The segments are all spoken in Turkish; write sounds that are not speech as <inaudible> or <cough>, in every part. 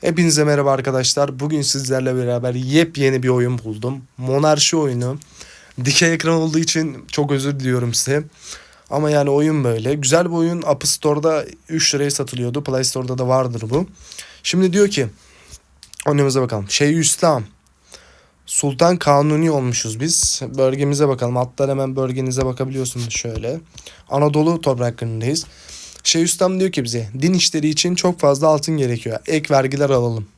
Hepinize merhaba arkadaşlar. Bugün sizlerle beraber yepyeni bir oyun buldum. Monarşi oyunu. Dikey ekran olduğu için çok özür diliyorum size. Ama yani oyun böyle. Güzel bir oyun. App Store'da 3 liraya satılıyordu. Play Store'da da vardır bu. Şimdi diyor ki önümüze bakalım. Şey İslam. Sultan Kanuni olmuşuz biz. Bölgemize bakalım. Hatta hemen bölgenize bakabiliyorsunuz şöyle. Anadolu topraklarındayız. Şeyhülislam diyor ki bize din işleri için çok fazla altın gerekiyor. Ek vergiler alalım.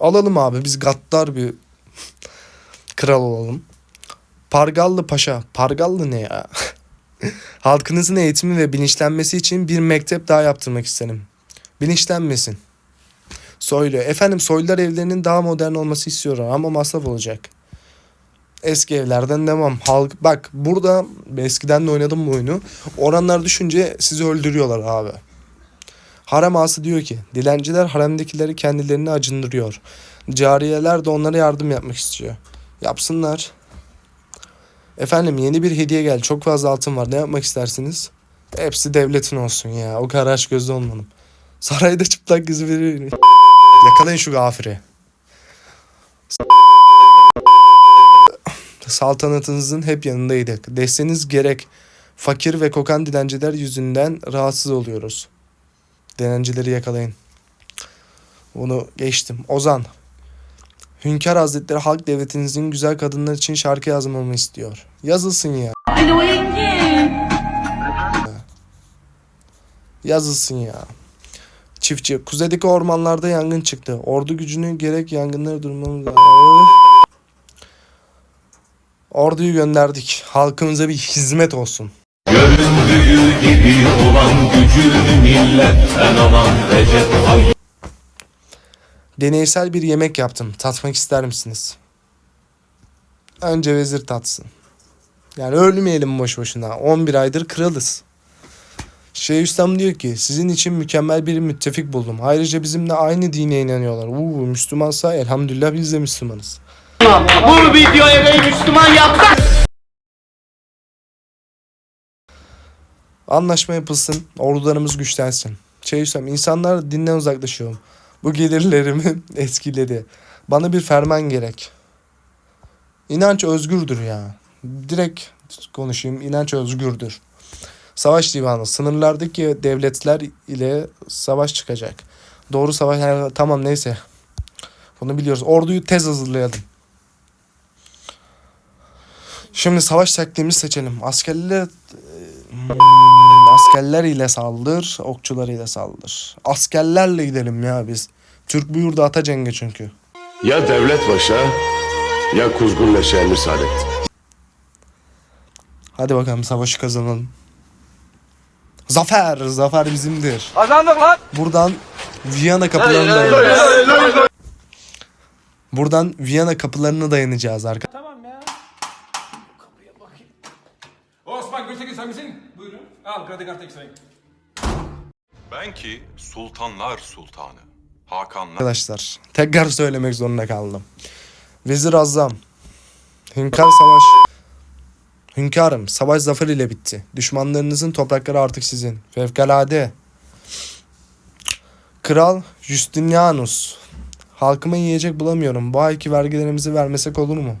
Alalım abi biz gaddar bir <laughs> kral olalım. Pargallı Paşa. Pargallı ne ya? <laughs> Halkınızın eğitimi ve bilinçlenmesi için bir mektep daha yaptırmak isterim. Bilinçlenmesin. Soylu. Efendim soylular evlerinin daha modern olması istiyorum ama masraf olacak. Eski evlerden devam. Halk bak burada eskiden de oynadım bu oyunu. Oranlar düşünce sizi öldürüyorlar abi. Harem ağası diyor ki dilenciler haremdekileri kendilerini acındırıyor. Cariyeler de onlara yardım yapmak istiyor. Yapsınlar. Efendim yeni bir hediye geldi. Çok fazla altın var. Ne yapmak istersiniz? Hepsi devletin olsun ya. O kadar aç gözlü olmadım. Sarayda çıplak gözü veriyor. Yakalayın şu gafiri. Saltanatınızın hep yanındaydık. Desteğiniz gerek. Fakir ve kokan dilenciler yüzünden rahatsız oluyoruz. Dilencileri yakalayın. Bunu geçtim. Ozan. Hünkar Hazretleri halk devletinizin güzel kadınlar için şarkı yazmamı istiyor. Yazılsın ya. Alo Engin. Yazılsın ya. Çiftçi. Kuzeydeki ormanlarda yangın çıktı. Ordu gücünü gerek yangınları durmamız Orduyu gönderdik. Halkımıza bir hizmet olsun. Göründüğü gibi olan gücü milletten alan Recep Deneysel bir yemek yaptım. Tatmak ister misiniz? Önce vezir tatsın. Yani ölmeyelim boş boşuna. 11 aydır kralız. Şeyhülislam diyor ki sizin için mükemmel bir müttefik buldum. Ayrıca bizimle aynı dine inanıyorlar. Uuu Müslümansa elhamdülillah biz de Müslümanız. Bu videoya da Müslüman yaptık. Anlaşma yapılsın, ordularımız güçlensin. Şeyhülislam insanlar dinden uzaklaşıyor. Bu gelirlerimi <laughs> etkiledi. Bana bir ferman gerek. İnanç özgürdür ya. Direkt konuşayım. İnanç özgürdür. Savaş divanı. Sınırlardaki devletler ile savaş çıkacak. Doğru savaş. yani tamam neyse. Bunu biliyoruz. Orduyu tez hazırlayalım. Şimdi savaş taktiğimizi seçelim. Askerler Hmm, askerler ile saldır, okçular ile saldır. Askerlerle gidelim ya biz. Türk buyurdu ata cenge çünkü. Ya devlet başa ya kuzgun leşeğini saadet. Hadi bakalım savaşı kazanalım. Zafer, zafer bizimdir. Kazandık lan. Buradan Viyana kapılarına dayanacağız. Buradan Viyana kapılarına dayanacağız arkadaşlar. Tamam ya. Kapıya bakayım. Gültekin sen misin? Buyurun. Al kredi kartı ekstrayı. Ben ki sultanlar sultanı, Hakanlar Arkadaşlar tekrar söylemek zorunda kaldım. Vezir Azam. Hünkar savaş. Hünkârım savaş zafer ile bitti. Düşmanlarınızın toprakları artık sizin. Fevkalade. Kral Justinianus. Halkıma yiyecek bulamıyorum. Bu ayki vergilerimizi vermesek olur mu?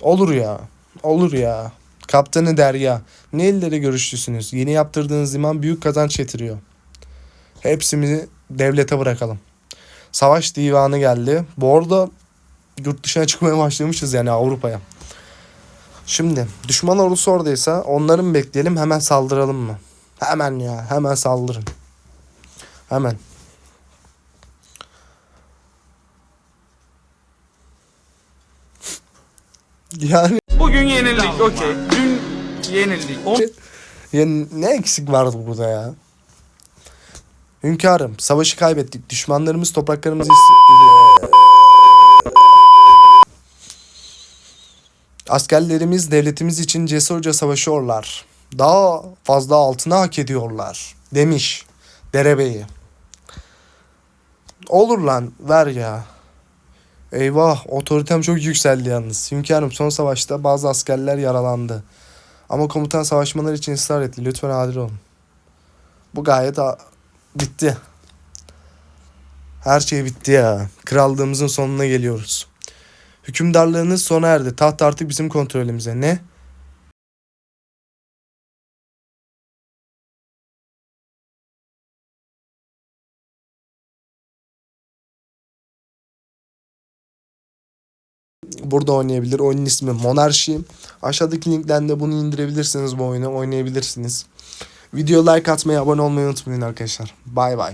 Olur ya. Olur ya. Kaptanı Derya. Ne ellere görüştüsünüz? Yeni yaptırdığınız liman büyük kazanç getiriyor. Hepsimizi devlete bırakalım. Savaş divanı geldi. Bu arada yurt dışına <laughs> çıkmaya başlamışız yani Avrupa'ya. Şimdi düşman ordusu oradaysa onları mı bekleyelim hemen saldıralım mı? Hemen ya hemen saldırın. Hemen. <laughs> Yani Bugün yenildik okey. Yenildik. Ya ne eksik vardı burada ya? Hünkârım, savaşı kaybettik. Düşmanlarımız topraklarımızı is- Askerlerimiz devletimiz için cesurca savaşıyorlar. Daha fazla altına hak ediyorlar. Demiş derebeyi. Olur lan ver ya. Eyvah otoritem çok yükseldi yalnız. Hünkârım son savaşta bazı askerler yaralandı. Ama komutan savaşmalar için ısrar etti. Lütfen adil olun. Bu gayet a- bitti. Her şey bitti ya. Krallığımızın sonuna geliyoruz. Hükümdarlığınız sona erdi. Taht artık bizim kontrolümüze. Ne? Burada oynayabilir. Oyunun ismi Monarşi. Aşağıdaki linkten de bunu indirebilirsiniz bu oyunu. Oynayabilirsiniz. Video like atmayı, abone olmayı unutmayın arkadaşlar. Bay bay.